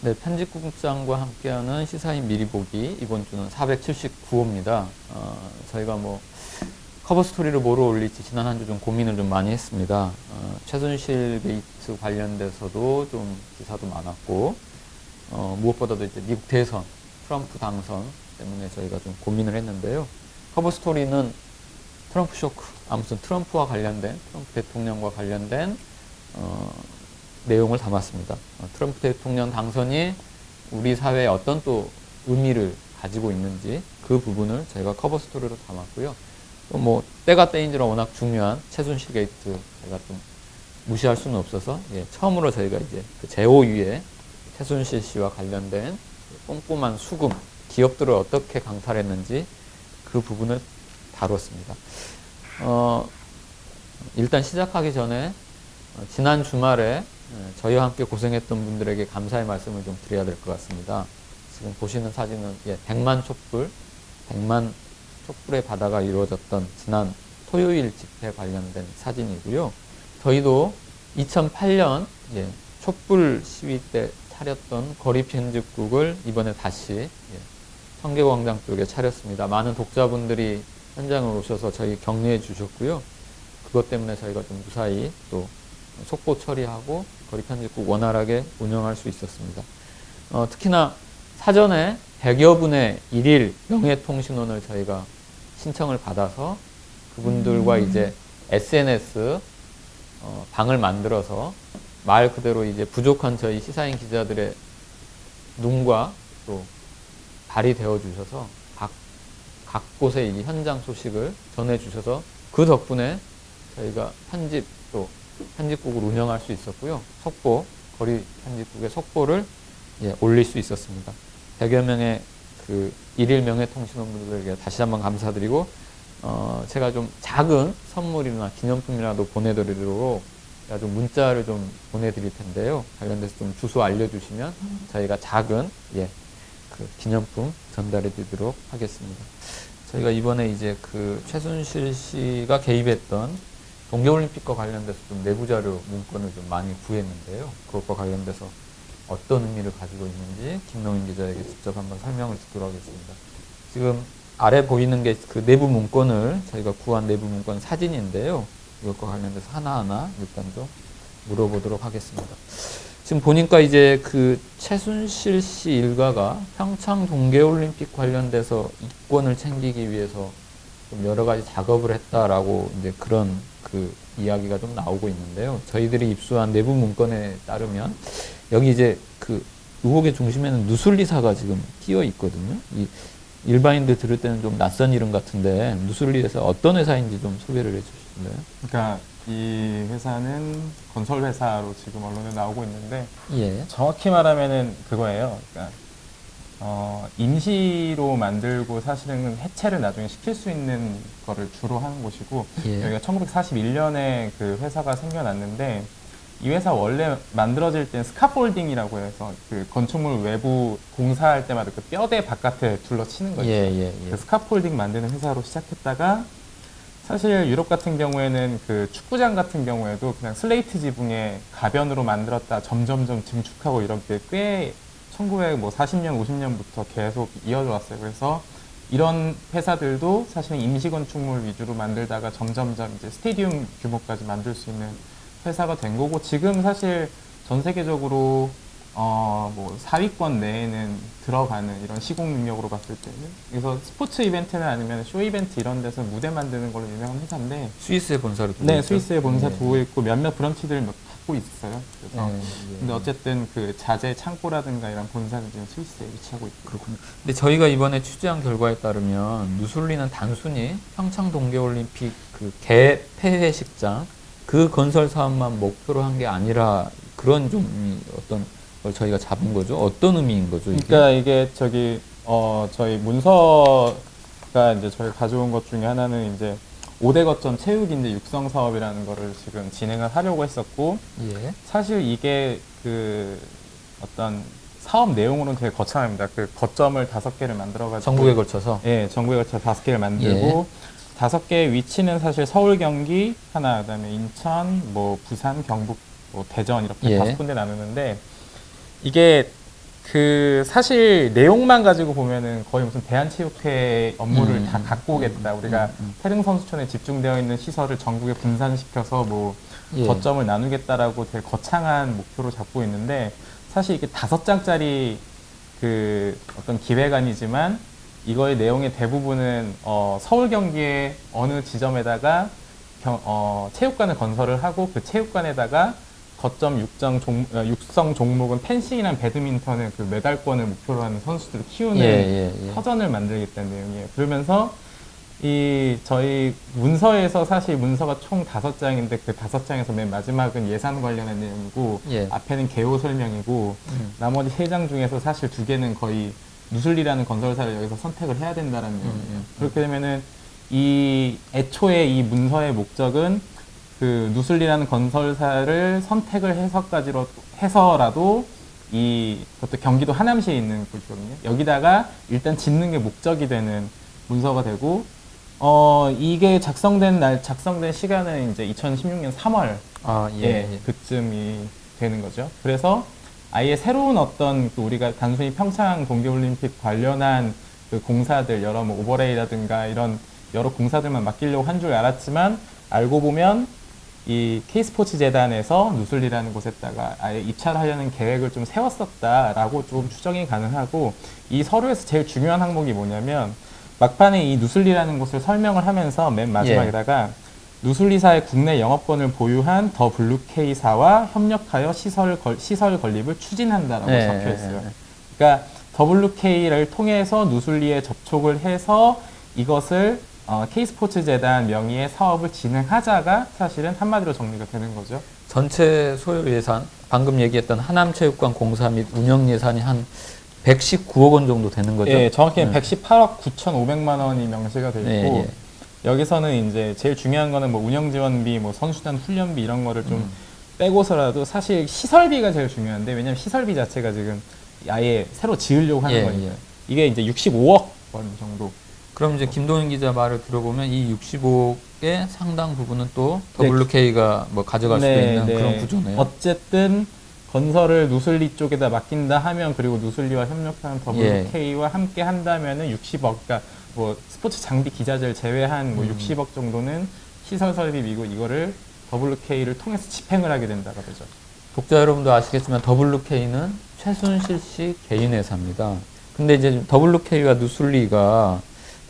네, 편집국장과 함께하는 시사인 미리 보기 이번 주는 479호입니다. 어, 저희가 뭐 커버 스토리를 뭐로 올릴지 지난 한 주 좀 고민을 좀 많이 했습니다. 어, 최순실 게이트 관련돼서도 좀 기사도 많았고 어, 무엇보다도 이제 미국 대선 트럼프 당선 때문에 저희가 좀 고민을 했는데요. 커버 스토리는 트럼프 쇼크 아무튼 트럼프와 관련된 트럼프 대통령과 관련된 어, 내용을 담았습니다. 어, 트럼프 대통령 당선이 우리 사회에 어떤 또 의미를 가지고 있는지 그 부분을 저희가 커버 스토리로 담았고요. 또 뭐 때가 때인지라 워낙 중요한 최순실 게이트 제가 좀 무시할 수는 없어서 예, 처음으로 저희가 이제 그 제5위에 최순실 씨와 관련된 꼼꼼한 수금 기업들을 어떻게 강탈했는지 그 부분을 다뤘습니다. 어, 일단 시작하기 전에 어, 지난 주말에 예, 저희와 함께 고생했던 분들에게 감사의 말씀을 좀 드려야 될 것 같습니다. 지금 보시는 사진은 예, 100만 촛불, 100만 촛불의 바다가 이루어졌던 지난 토요일 집회 관련된 사진이고요. 저희도 2008년 예, 촛불 시위 때 차렸던 거리 편집국을 이번에 다시 예, 청계광장 쪽에 차렸습니다. 많은 독자분들이 현장에 오셔서 저희 격려해 주셨고요. 그것 때문에 저희가 좀 무사히 또 속보 처리하고 거리 편집국 원활하게 운영할 수 있었습니다. 어, 특히나 사전에 100여 분의 일일 명예통신원을 저희가 신청을 받아서 그분들과 이제 SNS 어, 방을 만들어서 말 그대로 이제 부족한 저희 시사인 기자들의 눈과 또 발이 되어 주셔서 각, 각 곳의 이 현장 소식을 전해 주셔서 그 덕분에 저희가 편집 또 편집국을 운영할 수 있었고요. 속보, 거리 편집국의 속보를 예, 올릴 수 있었습니다. 100여 명의 그 일일 명예통신원분들에게 다시 한번 감사드리고, 어, 제가 좀 작은 선물이나 기념품이라도 보내드리도록 좀 문자를 좀 보내드릴 텐데요. 관련돼서 좀 주소 알려주시면 저희가 작은, 예, 그 기념품 전달해 드리도록 하겠습니다. 저희가 이번에 이제 그 최순실 씨가 개입했던 동계올림픽과 관련돼서 좀 내부 자료 문건을 좀 많이 구했는데요. 그것과 관련돼서 어떤 의미를 가지고 있는지 김동인 기자에게 직접 한번 설명을 듣도록 하겠습니다. 지금 아래 보이는 게 그 내부 문건을 저희가 구한 내부 문건 사진인데요. 이것과 관련돼서 하나하나 일단 좀 물어보도록 하겠습니다. 지금 보니까 이제 그 최순실 씨 일가가 평창 동계올림픽 관련돼서 이권을 챙기기 위해서 좀 여러 가지 작업을 했다라고 이제 그런 그 이야기가 좀 나오고 있는데요. 저희들이 입수한 내부 문건에 따르면 여기 이제 그 의혹의 중심에는 누슬리사가 지금 끼어 있거든요. 이 일반인들 들을 때는 좀 낯선 이름 같은데 누슬리에서 어떤 회사인지 좀 소개를 해주실래요? 그러니까 이 회사는 건설 회사로 지금 언론에 나오고 있는데 예. 정확히 말하면은 그거예요. 그러니까 어, 임시로 만들고 사실은 해체를 나중에 시킬 수 있는 거를 주로 하는 곳이고 예. 여기가 1941년에 그 회사가 생겨났는데 이 회사 원래 만들어질 땐 스카폴딩이라고 해서 그 건축물 외부 공사할 때마다 그 뼈대 바깥에 둘러치는 거죠. 예, 예, 예. 그 스카폴딩 만드는 회사로 시작했다가 사실 유럽 같은 경우에는 그 축구장 같은 경우에도 그냥 슬레이트 지붕에 가변으로 만들었다 점점점 증축하고 이런 게 꽤 1940년, 50년부터 계속 이어져 왔어요. 그래서 이런 회사들도 사실은 임시 건축물 위주로 만들다가 점점점 이제 스테디움 규모까지 만들 수 있는 회사가 된 거고 지금 사실 전 세계적으로 어 뭐 4위권 내에는 들어가는 이런 시공 능력으로 봤을 때는 그래서 스포츠 이벤트나 아니면 쇼 이벤트 이런 데서 무대 만드는 걸로 유명한 회사인데 스위스에 본사를 두고 네 있죠? 스위스에 본사 예. 두고 있고 몇몇 브런치들 몇 갖고 있어요. 그래서 예, 예. 근데 어쨌든 그 자재 창고라든가 이런 본사는 지금 스위스에 위치하고 있고 그렇군요. 근데 저희가 이번에 취재한 결과에 따르면 누술리는 단순히 평창 동계올림픽 그 개폐회식장 그 건설 사업만 목표로 한 게 아니라 그런 좀 이- 어떤 걸 저희가 잡은 거죠. 어떤 의미인 거죠? 이게? 그러니까 이게 저기 어 저희 문서가 이제 저희 가져온 것 중에 하나는 이제 5대 거점 체육 이제 육성 사업이라는 거를 지금 진행을 하려고 했었고 예. 사실 이게 그 어떤 사업 내용으로는 되게 거창합니다. 그 거점을 다섯 개를 만들어 가지고 전국에 걸쳐서 예, 전국에 걸쳐 다섯 개를 만들고 다섯 개의 위치는 사실 서울, 경기 하나, 그다음에 인천, 뭐 부산, 경북, 뭐 대전 이렇게 예. 다섯 군데 나누는데 이게 그 사실 내용만 가지고 보면은 거의 무슨 대한체육회 업무를 음, 다 갖고 오겠다. 우리가 음, 음. 태릉 선수촌에 집중되어 있는 시설을 전국에 분산시켜서 뭐 예. 거점을 나누겠다라고 되게 거창한 목표로 잡고 있는데 사실 이게 다섯 장짜리 그 어떤 기획안이지만 이거의 내용의 대부분은 어, 서울 경기의 어느 지점에다가 경- 어, 체육관을 건설을 하고 그 체육관에다가 거점 육정 종, 어, 육성 종목은 펜싱이랑 배드민턴의 그 메달권을 목표로 하는 선수들을 키우는 예, 예, 예. 터전을 만들겠다는 내용이에요. 그러면서 이 저희 문서에서 사실 문서가 총 다섯 장인데 그 다섯 장에서 맨 마지막은 예산 관련한 내용이고 예. 앞에는 개요 설명이고 음. 나머지 세 장 중에서 사실 두 개는 거의 누슬리라는 건설사를 여기서 선택을 해야 된다는 음, 내용이에요. 음, 그렇게 되면은 이 애초에 이 문서의 목적은 그 누슬리라는 건설사를 선택을 해서까지로 해서라도 이 그것도 경기도 하남시에 있는 곳이거든요. 여기다가 일단 짓는 게 목적이 되는 문서가 되고 어 이게 작성된 날 작성된 시간은 이제 2016년 3월 아, 예. 예, 예. 그쯤이 되는 거죠. 그래서 아예 새로운 어떤 그 우리가 단순히 평창 동계올림픽 관련한 그 공사들 여러 뭐 오버레이라든가 이런 여러 공사들만 맡기려고 한 줄 알았지만 알고 보면 이 K스포츠 재단에서 누슬리라는 곳에다가 아예 입찰하려는 계획을 좀 세웠었다라고 좀 추정이 가능하고 이 서류에서 제일 중요한 항목이 뭐냐면 막판에 이 누슬리라는 곳을 설명을 하면서 맨 마지막에다가 누슬리사의 국내 영업권을 보유한 더 블루케이사와 협력하여 시설, 걸, 시설 건립을 추진한다라고 네, 적혀 네, 있어요. 네. 그러니까 WK를 통해서 누슬리에 접촉을 해서 이것을 어, K스포츠 재단 명의의 사업을 진행하자가 사실은 한마디로 정리가 되는 거죠. 전체 소요 예산, 방금 얘기했던 하남체육관 공사 및 운영 예산이 한 119억 원 정도 되는 거죠. 예, 정확히는 네. 118억 9,500만 원이 명시가 돼 있고 네, 예. 여기서는 이제 제일 중요한 거는 뭐 운영 지원비, 뭐 선수단 훈련비 이런 거를 좀 음. 빼고서라도 사실 시설비가 제일 중요한데 왜냐면 시설비 자체가 지금 아예 새로 지으려고 하는 예, 거니까 예. 이게 이제 65억 원 정도. 그럼 이제 김동현 기자 말을 들어보면 이 65억의 상당 부분은 또 네. WK가 뭐 가져갈 수도 네, 있는 네. 그런 구조네요. 어쨌든 건설을 누슬리 쪽에다 맡긴다 하면 그리고 누슬리와 협력하는 예. WK와 함께 한다면은 60억, 그러니까 뭐 스포츠 장비 기자재를 제외한 뭐 음. 60억 정도는 시설 설비이고 이거를 WK를 통해서 집행을 하게 된다가 되죠. 독자 여러분도 아시겠지만 WK는 최순실 씨 개인 회사입니다. 근데 이제 WK와 누슬리가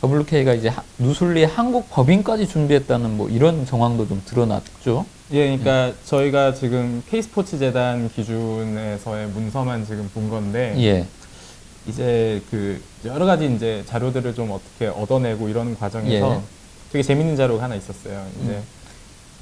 WK가 이제 하- 누슬리 한국 법인까지 준비했다는 뭐 이런 정황도 좀 드러났죠. 예, 그러니까 저희가 지금 K스포츠 재단 기준에서의 문서만 지금 본 건데 예. 이제 그 여러 가지 이제 자료들을 좀 어떻게 얻어내고 이러는 과정에서 예. 음. 되게 재밌는 자료가 하나 있었어요. 이제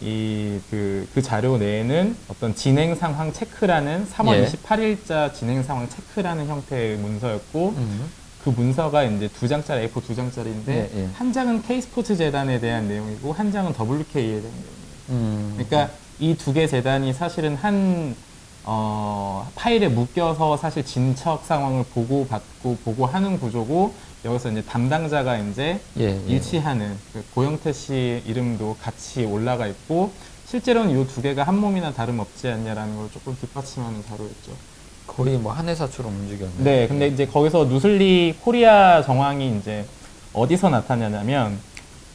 이그 그 자료 내에는 어떤 진행 상황 체크라는 3월 예. 28일자 진행 상황 체크라는 형태의 문서였고 음. 그 문서가 이제 두 장짜리 A4 두 장짜리인데 예, 예. 한 장은 K스포츠 재단에 대한 내용이고 한 장은 WK에 대한 내용이에요. 음. 그러니까 이 두 개 재단이 사실은 한 어, 파일에 묶여서 사실 진척 상황을 보고 받고 보고 하는 구조고 여기서 이제 담당자가 이제 예, 예. 일치하는 그 고영태 씨 이름도 같이 올라가 있고 실제로는 이 두 개가 한 몸이나 다름없지 않냐라는 걸 조금 뒷받침하는 자료였죠. 거의 뭐 한 회사처럼 움직였네. 네, 근데 이제 거기서 누슬리 코리아 정황이 이제 어디서 나타나냐면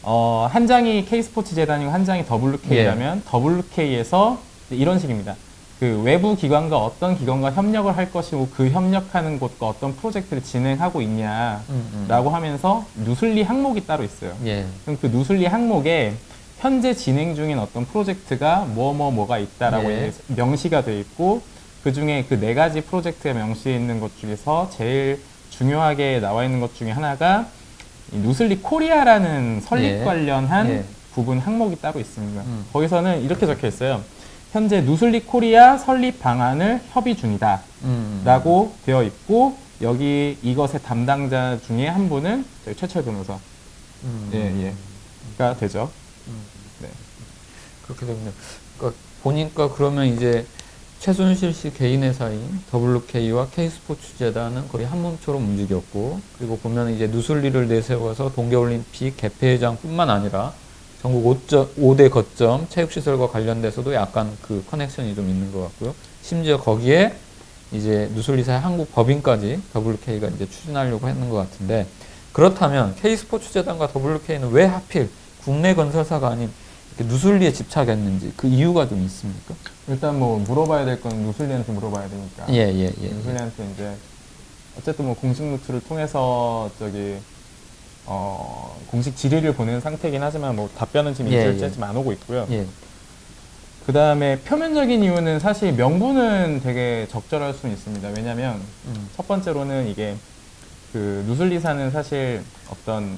어, 한 장이 K스포츠 재단이고 한 장이 WK라면 WK에서 이런 식입니다. 그 외부 기관과 어떤 기관과 협력을 할 것이고 그 협력하는 곳과 어떤 프로젝트를 진행하고 있냐라고 음, 음. 하면서 누슬리 항목이 따로 있어요. 예. 그럼 그 누슬리 항목에 현재 진행 중인 어떤 프로젝트가 뭐뭐 뭐, 가 있다라고 예. 명시가 돼 있고 그 중에 그 네 가지 프로젝트가 명시해 있는 것 중에서 제일 중요하게 나와 있는 것 중에 하나가 이 누슬리 코리아라는 설립 예. 관련한 예. 부분 항목이 따로 있습니다. 음. 거기서는 이렇게 적혀 있어요. 현재 누슬리 코리아 설립 방안을 협의 중이다. 음. 라고 되어 있고 여기 이것의 담당자 중에 한 분은 저희 최철 변호사 음. 예, 예. 가 되죠. 네. 그렇게 되군요. 그러니까 보니까 그러면 이제 최순실 씨 개인 회사인 WK와 K스포츠 재단은 거의 한 몸처럼 움직였고 그리고 보면 이제 누슬리를 내세워서 동계올림픽 개폐회장뿐만 아니라 전국 5대 거점 체육시설과 관련돼서도 약간 그 커넥션이 좀 있는 것 같고요. 심지어 거기에 이제 누슬리사의 한국 법인까지 WK가 이제 추진하려고 했는 것 같은데 그렇다면 K스포츠재단과 WK는 왜 하필 국내 건설사가 아닌 누슬리에 집착했는지 그 이유가 좀 있습니까? 일단 뭐 물어봐야 될 건 누슬리한테 물어봐야 되니까. 예, 예, 예. 누슬리한테 이제 어쨌든 뭐 공식 노트를 통해서 저기 어 공식 질의를 보낸 상태이긴 하지만 뭐 답변은 지금 예, 일주일째 예. 지금 안 오고 있고요. 예. 그 다음에 표면적인 이유는 사실 명분은 되게 적절할 수는 있습니다. 왜냐하면 음. 첫 번째로는 이게 그 누슬리사는 사실 어떤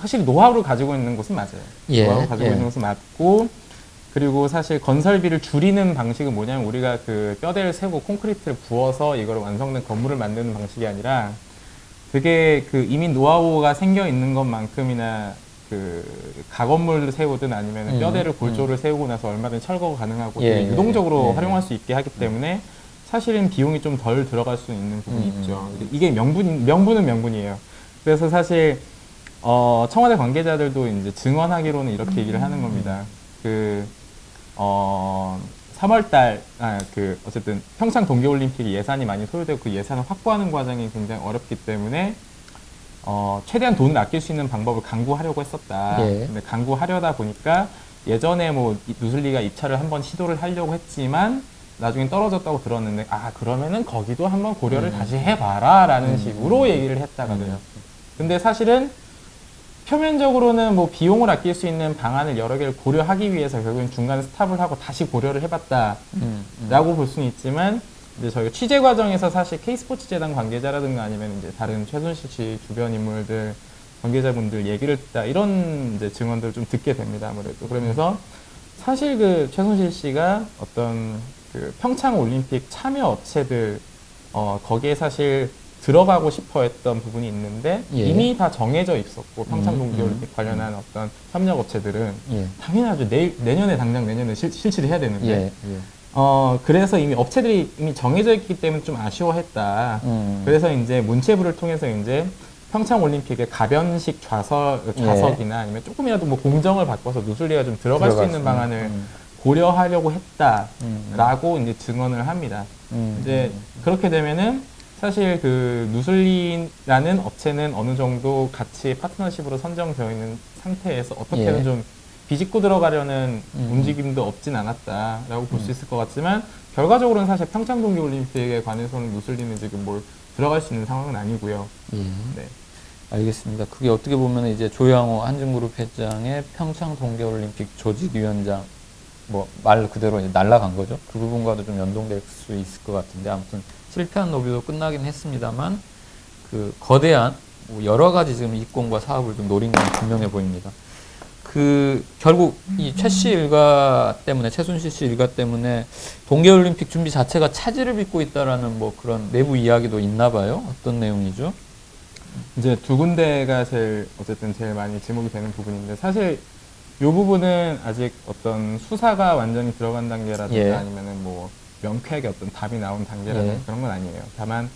확실히 노하우를 가지고 있는 곳은 맞아요. 예, 노하우 가지고 예. 있는 곳은 맞고 그리고 사실 건설비를 줄이는 방식은 뭐냐면 우리가 그 뼈대를 세고 콘크리트를 부어서 이걸 완성된 건물을 만드는 방식이 아니라 되게 그 이미 노하우가 생겨 있는 것만큼이나 그 가건물을 세우든 아니면 음, 뼈대를 골조를 세우고 나서 얼마든지 철거가 가능하고 예, 예, 유동적으로 예, 예. 활용할 수 있게 하기 때문에 사실은 비용이 좀 덜 들어갈 수 있는 부분이 음, 있죠. 음. 이게 명분 명분은 명분이에요. 그래서 사실 어, 청와대 관계자들도 이제 증언하기로는 이렇게 얘기를 하는 겁니다. 그, 어, 3월달, 아, 그, 어쨌든 평창 동계올림픽 예산이 많이 소요되고 그 예산을 확보하는 과정이 굉장히 어렵기 때문에 어, 최대한 돈을 아낄 수 있는 방법을 강구하려고 했었다. 예. 근데 강구하려다 보니까 예전에 뭐 이- 누슬리가 입찰을 한번 시도를 하려고 했지만 나중에 떨어졌다고 들었는데 아 그러면은 거기도 한번 고려를 음. 다시 해봐라라는 음. 식으로 얘기를 했다가 돼요. 음. 근데 사실은 표면적으로는 뭐 비용을 아낄 수 있는 방안을 여러 개를 고려하기 위해서 결국엔 중간에 스탑을 하고 다시 고려를 해봤다라고 음, 음. 볼 수는 있지만 이제 저희가 취재 과정에서 사실 K스포츠 재단 관계자라든가 아니면 이제 다른 최순실 씨 주변 인물들 관계자분들 얘기를 듣다 이런 이제 증언들을 좀 듣게 됩니다 아무래도 그러면서 사실 그 최순실 씨가 어떤 그 평창 올림픽 참여 업체들 어 거기에 사실 들어가고 싶어 했던 부분이 있는데 예. 이미 다 정해져 있었고 평창 음, 동계올림픽 음, 관련한 어떤 협력 업체들은 예. 당연하죠 내일 내년에 당장 내년에 실, 실시를 해야 되는데 예. 예. 어 그래서 이미 업체들이 이미 정해져 있기 때문에 좀 아쉬워했다. 음. 그래서 이제 문체부를 통해서 이제 평창 올림픽의 가변식 좌석 좌석이나 아니면 조금이라도 뭐 공정을 바꿔서 누슬리가 좀 들어갈 수 있는 수 방안을 음. 고려하려고 음. 했다라고 이제 증언을 합니다. 음. 이제 그렇게 되면은 사실 그 누슬리라는 업체는 어느 정도 같이 파트너십으로 선정되어 있는 상태에서 어떻게든 예. 좀 비집고 들어가려는 음. 움직임도 없진 않았다라고 볼수 음. 있을 것 같지만 결과적으로는 사실 평창 동계올림픽에 관해서는 누슬리는 지금 뭘 들어갈 수 있는 상황은 아니고요. 예. 네. 알겠습니다. 그게 어떻게 보면 이제 조양호 한중그룹 회장의 평창 동계올림픽 조직위원장 뭐 말 그대로 이제 날라간 거죠. 그 부분과도 좀 연동될 수 있을 것 같은데 아무튼 실패한 로비도 끝나긴 했습니다만 그 거대한 뭐 여러 가지 지금 이권과 사업을 좀 노린 건 분명해 보입니다. 그 결국 이 최씨 일가 때문에 최순실 씨 일가 때문에 동계올림픽 준비 자체가 차질을 빚고 있다라는 뭐 그런 내부 이야기도 있나 봐요. 어떤 내용이죠? 이제 두 군데가 제일 어쨌든 제일 많이 지목이 되는 부분인데 사실 이 부분은 아직 어떤 수사가 완전히 들어간 단계라든가 예. 아니면은 뭐 명쾌하게 어떤 답이 나온 단계라든가 예. 그런 건 아니에요. 다만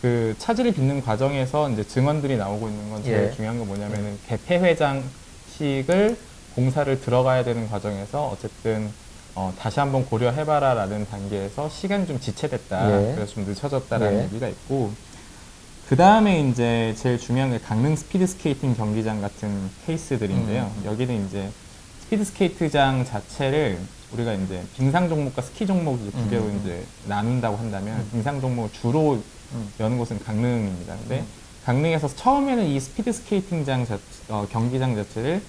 그 차질을 빚는 과정에서 이제 증언들이 나오고 있는 건 제일 예. 중요한 건 뭐냐면은 개폐 회장식을 공사를 들어가야 되는 과정에서 어쨌든 어, 다시 한번 고려해봐라라는 단계에서 시간이 좀 지체됐다. 예. 그래서 좀 늦춰졌다라는 예. 얘기가 있고 그 다음에 이제 제일 중요한 게 강릉 스피드 스케이팅 경기장 같은 케이스들인데요. 음. 여기는 이제 스피드 스케이트장 자체를 우리가 이제 빙상 종목과 스키 종목 이제 두 개로 음. 이제 나눈다고 한다면 음. 빙상 종목 주로 음. 여는 곳은 강릉입니다. 근데 음. 강릉에서 처음에는 이 스피드 스케이팅장 자, 어, 경기장 자체를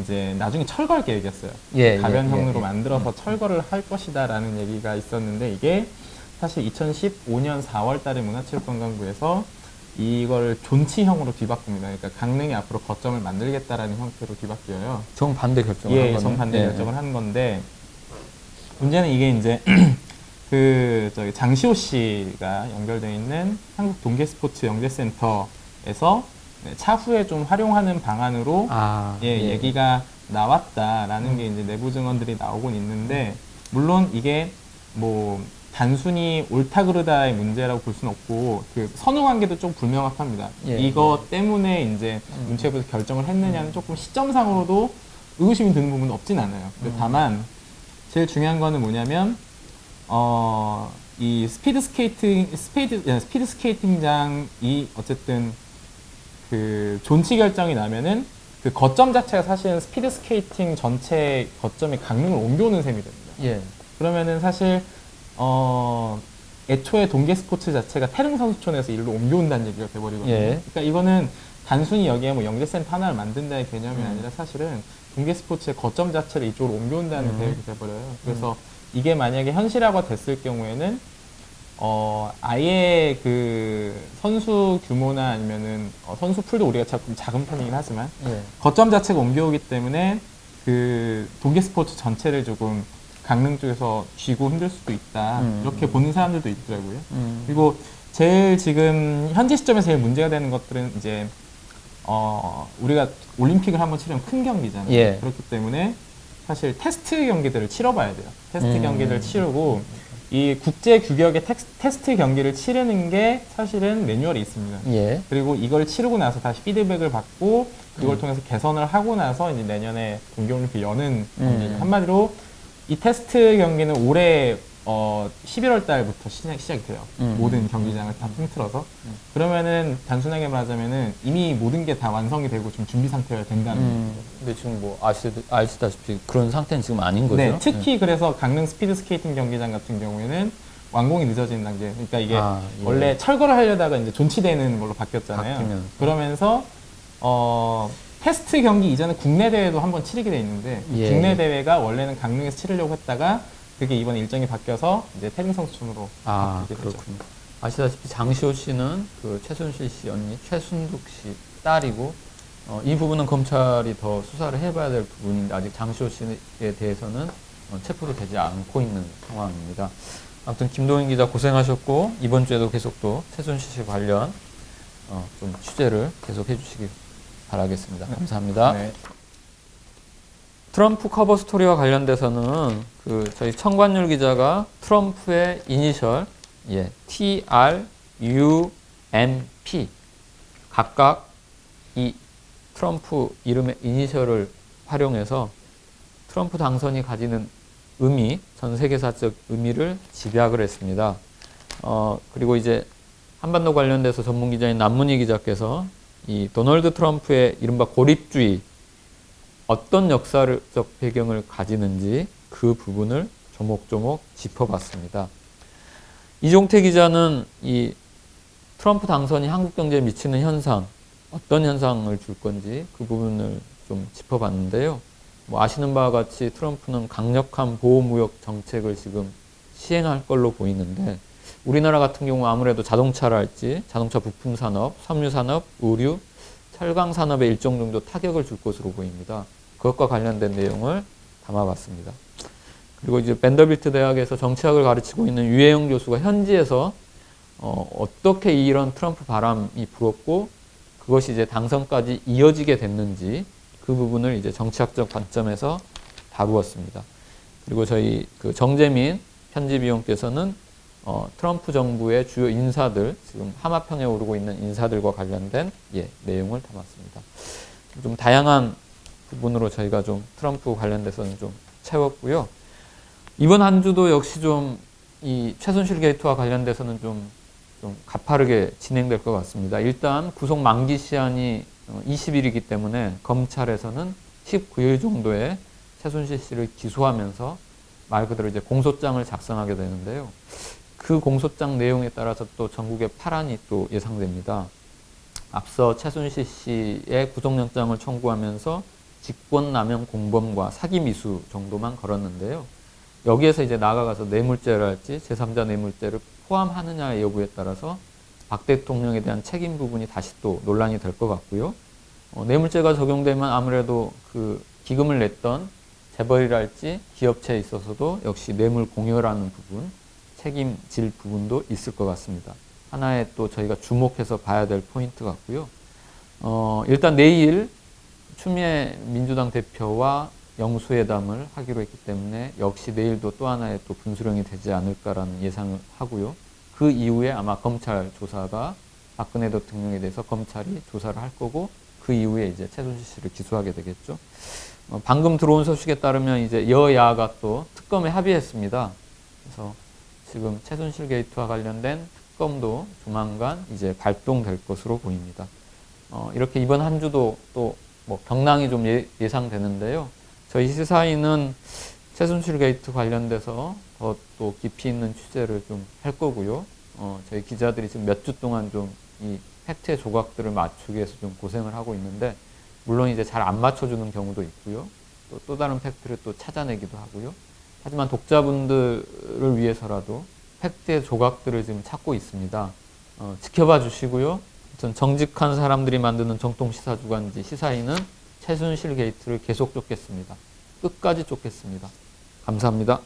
이제 나중에 철거할 계획이었어요. 예, 가변형으로 예, 예. 만들어서 철거를 할 것이다라는 얘기가 있었는데 이게 사실 2015년 4월 달에 문화체육관광부에서 이걸 존치형으로 뒤바꿉니다. 그러니까 강릉이 앞으로 거점을 만들겠다라는 형태로 뒤바뀌어요. 정반대 결정을 예, 한 거네요. 정반대 예. 결정을 한 건데 문제는 이게 이제 그 저기 장시호 씨가 연결되어 있는 한국 동계 스포츠 영재센터에서 네, 차후에 좀 활용하는 방안으로 아, 예, 얘기가 나왔다라는 게 이제 내부 증언들이 나오곤 있는데 물론 이게 뭐 단순히 옳다 그르다의 문제라고 볼 수는 없고 그 선후 관계도 좀 불명확합니다. 예, 이거 때문에 이제 음. 문체부에서 결정을 했느냐는 조금 시점상으로도 의구심이 드는 부분은 없진 않아요. 근데 음. 다만 제일 중요한 거는 뭐냐면 어, 이 스피드 스케이팅 스피드 예, 스피드 스케이팅장이 어쨌든 그 존치 결정이 나면은 그 거점 자체가 사실은 스피드 스케이팅 전체 거점의 강릉을 옮겨오는 셈이 됩니다. 예. 그러면은 사실 어 애초에 동계 스포츠 자체가 태릉 선수촌에서 이리로 옮겨온다는 얘기가 돼버리거든요. 예. 그러니까 이거는 단순히 여기에 뭐 영재센터 하나를 만든다는 개념이 음. 아니라 사실은 동계 스포츠의 거점 자체를 이쪽으로 옮겨온다는 음. 계획이 돼버려요. 그래서 이게 만약에 현실화가 됐을 경우에는 어 아예 그 선수 규모나 아니면은 어, 선수 풀도 우리가 조금 작은 편이긴 하지만 예. 거점 자체가 옮겨오기 때문에 그 동계 스포츠 전체를 조금 강릉 쪽에서 쥐고 힘들 수도 있다 음. 이렇게 보는 사람들도 있더라고요. 음. 그리고 제일 지금 현재 시점에서 제일 문제가 되는 것들은 이제 어 우리가 올림픽을 한번 치르면 큰 경기잖아요. 예. 그렇기 때문에 사실 테스트 경기들을 치러봐야 돼요. 테스트 음. 경기를 치르고 이 국제 규격의 텍스- 테스트 경기를 치르는 게 사실은 매뉴얼이 있습니다. 예. 그리고 이걸 치르고 나서 다시 피드백을 받고 그걸 음. 통해서 개선을 하고 나서 이제 내년에 동계올림픽 여는. 음. 한마디로 이 테스트 경기는 올해 어 11월 달부터 시작, 시작이 돼요. 음. 모든 경기장을 다 통틀어서. 음. 그러면은 단순하게 말하자면은 이미 모든 게 다 완성이 되고 좀 준비 상태가 된다는 음. 거죠. 근데 지금 뭐 아시, 아시다시피 그런 상태는 지금 아닌 거죠? 네, 특히 그래서 강릉 스피드 스케이팅 경기장 같은 경우에는 완공이 늦어지는 단계. 그러니까 이게 아, 예. 원래 철거를 하려다가 이제 존치되는 걸로 바뀌었잖아요. 바뀌면서. 그러면서 어 테스트 경기 이전에 국내 대회도 한번 치르게 돼 있는데 이 예. 국내 대회가 원래는 강릉에서 치르려고 했다가 그게 이번 일정이 바뀌어서 이제 태릉 성수촌으로 아, 바뀌게 되죠. 그렇군요. 아시다시피 장시호 씨는 그 최순실 씨 언니 최순득 씨 딸이고 어, 이 부분은 검찰이 더 수사를 해봐야 될 부분인데 아직 장시호 씨에 대해서는 어, 체포도 되지 않고 있는 상황입니다. 아무튼 김동인 기자 고생하셨고 이번 주에도 계속 또 최순실 씨 관련 어, 좀 취재를 계속 해주시기 바라겠습니다. 감사합니다. 네. 트럼프 커버 스토리와 관련돼서는 그 저희 청관율 기자가 트럼프의 이니셜 예, T R U M P 각각 이 트럼프 이름의 이니셜을 활용해서 트럼프 당선이 가지는 의미, 전 세계사적 의미를 집약을 했습니다. 어, 그리고 이제 한반도 관련돼서 전문 기자인 남문희 기자께서 이 도널드 트럼프의 이른바 고립주의 어떤 역사적 배경을 가지는지 그 부분을 조목조목 짚어봤습니다. 이종태 기자는 이 트럼프 당선이 한국 경제에 미치는 현상, 어떤 현상을 줄 건지 그 부분을 좀 짚어봤는데요. 뭐 아시는 바와 같이 트럼프는 강력한 보호무역 정책을 지금 시행할 걸로 보이는데 우리나라 같은 경우 아무래도 자동차랄지 자동차 부품 산업, 섬유 산업, 의류, 철강 산업에 일정 정도 타격을 줄 것으로 보입니다. 그것과 관련된 내용을 담아봤습니다. 그리고 이제 밴더빌트 대학에서 정치학을 가르치고 있는 유해영 교수가 현지에서 어, 어떻게 이런 트럼프 바람이 불었고 그것이 이제 당선까지 이어지게 됐는지 그 부분을 이제 정치학적 관점에서 다루었습니다. 그리고 저희 그 정재민 편집위원께서는 어, 트럼프 정부의 주요 인사들 지금 하마평에 오르고 있는 인사들과 관련된 예, 내용을 담았습니다. 좀 다양한 부분으로 저희가 좀 트럼프 관련돼서는 좀 채웠고요. 이번 한 주도 역시 좀 이 최순실 게이트와 관련돼서는 좀, 좀 가파르게 진행될 것 같습니다. 일단 구속 만기 시한이 20일이기 때문에 검찰에서는 19일 정도에 최순실 씨를 기소하면서 말 그대로 이제 공소장을 작성하게 되는데요. 그 공소장 내용에 따라서 또 전국에 파란이 또 예상됩니다. 앞서 최순실 씨의 구속영장을 청구하면서 직권남용 공범과 사기 미수 정도만 걸었는데요. 여기에서 이제 나아가서 뇌물죄랄지 제3자 뇌물죄를 포함하느냐의 여부에 따라서 박 대통령에 대한 책임 부분이 다시 또 논란이 될 것 같고요. 어, 뇌물죄가 적용되면 아무래도 그 기금을 냈던 재벌이랄지 기업체에 있어서도 역시 뇌물 공여라는 부분, 책임질 부분도 있을 것 같습니다. 하나의 또 저희가 주목해서 봐야 될 포인트 같고요. 어, 일단 내일 추미애 민주당 대표와 영수회담을 하기로 했기 때문에 역시 내일도 또 하나의 또 분수령이 되지 않을까라는 예상을 하고요. 그 이후에 아마 검찰 조사가 박근혜 대통령에 대해서 검찰이 조사를 할 거고 그 이후에 이제 최순실 씨를 기소하게 되겠죠. 어, 방금 들어온 소식에 따르면 이제 여야가 또 특검에 합의했습니다. 그래서 지금 최순실 게이트와 관련된 특검도 조만간 이제 발동될 것으로 보입니다. 어, 이렇게 이번 한 주도 또뭐 병랑이 좀 예, 예상되는데요. 저희 시사인은 최순실 게이트 관련돼서 더 또 깊이 있는 취재를 좀 할 거고요. 어, 저희 기자들이 지금 몇 주 동안 좀 이 팩트의 조각들을 맞추기 위해서 좀 고생을 하고 있는데 물론 이제 잘 안 맞춰주는 경우도 있고요. 또, 또 다른 팩트를 또 찾아내기도 하고요. 하지만 독자분들을 위해서라도 팩트의 조각들을 지금 찾고 있습니다. 어, 지켜봐 주시고요. 전 정직한 사람들이 만드는 정통 시사 주간지 시사인은 최순실 게이트를 계속 쫓겠습니다. 끝까지 쫓겠습니다. 감사합니다.